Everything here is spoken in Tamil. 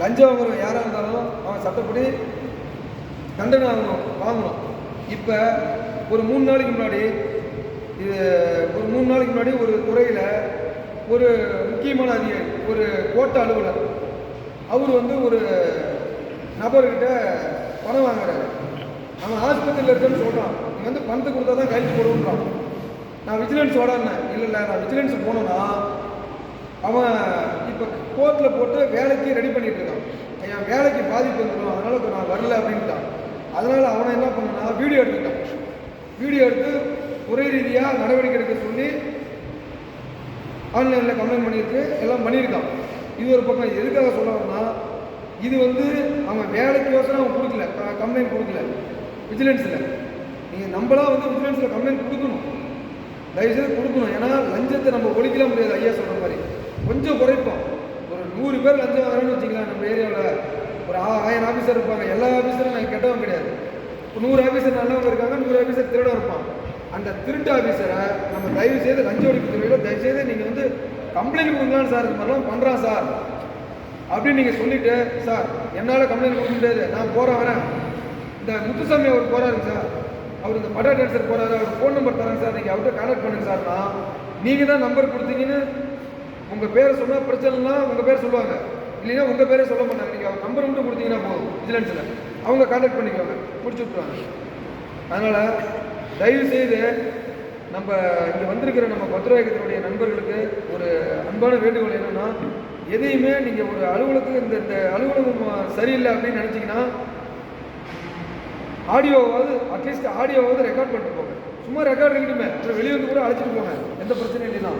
லஞ்சம் வாங்குறவன் யாராக இருந்தாலும் அவன் சட்டப்படி தண்டனை வாங்கணும் வாங்கணும். இப்போ ஒரு மூணு நாளைக்கு முன்னாடி இது ஒரு மூணு நாளைக்கு முன்னாடி ஒரு துறையில் ஒரு முக்கியமான அதிகாரி ஒரு கோட்ட அலுவலர் அவர் வந்து ஒரு நபர்கிட்ட பணம் வாங்குறாரு. அவன் ஆஸ்பத்திரியில் இருக்கேன்னு சொல்கிறான் நீ வந்து பணத்தை கொடுத்தா தான் கைது போடுன்றான் நான் விஜிலன்ஸ் ஓடானேன் இல்லை இல்லை நான் விஜிலன்ஸ் போனேன்னா அவன் இப்போ கோர்ட்டில் போட்டு வேலைக்கு ரெடி பண்ணிட்டு இருக்கான். என் வேலைக்கு பாதிப்பு வந்துடும் அதனால இப்போ நான் வரல அப்படின்ட்டான். அதனால் அவனை என்ன பண்ணனா? வீடியோ எடுத்துட்டான் வீடியோ எடுத்து ஒரே ரீதியாக நடவடிக்கை எடுக்க சொல்லி ஆன்லைனில் கம்ப்ளைண்ட் பண்ணியிருக்கு எல்லாம் பண்ணியிருக்கான். இது ஒரு பக்கம் எதுக்காக சொல்ல இது வந்து அவன் வேலைக்கு யோசனை அவன் கொடுக்கல. கம்ப்ளைண்ட் கொடுக்கல. விஜிலன்ஸில் நீங்கள் நம்மளாக வந்து விஜிலன்ஸில் கம்ப்ளைண்ட் கொடுக்கணும். தயவுசெய்து கொடுக்கணும். ஏன்னா லஞ்சத்தை நம்ம ஒழிக்கலாம் முடியாது ஐயா சொல்கிற கொஞ்சம் குறைப்போம். ஒரு நூறு பேர் லஞ்சம் வாங்குறேன்னு வச்சுக்கலாம் நம்ம ஏரியாவில். ஒரு ஆ- ஆயிரம் ஆஃபீஸர் இருப்பாங்க. எல்லா ஆஃபீஸரும் நாங்கள் கெட்டவும் கிடையாது. ஒரு நூறு ஆஃபீஸர் நல்லவங்க இருக்காங்க நூறு ஆஃபீஸர் திருட இருப்பான். அந்த திருட்டு ஆஃபீஸரை நம்ம தயவு செய்து லஞ்ச ஒழிப்பு துறையில் தயவு செய்து நீங்கள் வந்து கம்ப்ளைண்ட் கொடுக்கலாம் சார் இந்த மாதிரிலாம் பண்ணுறான் சார். அப்படின்னு நீங்கள் சொல்லிட்டு சார் என்னால் கம்ப்ளைண்ட் கொடுக்க முடியாது. நான் போகிறேன் வரேன். இந்த முத்துசாமி அவர் போகிறாருங்க சார். அவர் இந்த படா டான்ஸர் போகிறாரு அவர் ஃபோன் நம்பர் தரேன் சார். நீங்கள் அவர்கிட்ட கான்டாக்ட் பண்ணுங்க சார்னா நீங்கள் தான் நம்பர் கொடுத்தீங்கன்னு உங்கள் பேரை சொன்னால் பிரச்சனைனா உங்கள் பேர் சொல்லுவாங்க. இல்லைன்னா உங்கள் பேரே சொல்ல மாட்டாங்க. நீங்கள் அவங்க நம்பர் மட்டும் கொடுத்தீங்கன்னா போதும். விஜிலன்ஸில் அவங்க கான்டாக்ட் பண்ணிக்குவாங்க. முடிச்சு விட்ருவாங்க அதனால் தயவு செய்து நம்ம இங்கே வந்திருக்கிற நம்ம பத்ரவாயகத்தினுடைய நண்பர்களுக்கு ஒரு அன்பான வேண்டுகோள் என்னென்னா எதையுமே நீங்கள் ஒரு அலுவலகத்துக்கு இந்த இந்த அலுவலகம் சரியில்லை அப்படின்னு நினச்சிங்கன்னா ஆடியோவாவது அட்லீஸ்ட் ஆடியோவாவது ரெக்கார்ட் பண்ணிட்டு போங்க. சும்மா ரெக்கார்ட் இருக்கட்டுமே. வெளியே வந்து கூட அழைச்சிட்டு போங்க. எந்த பிரச்சனையும் இல்லைன்னா.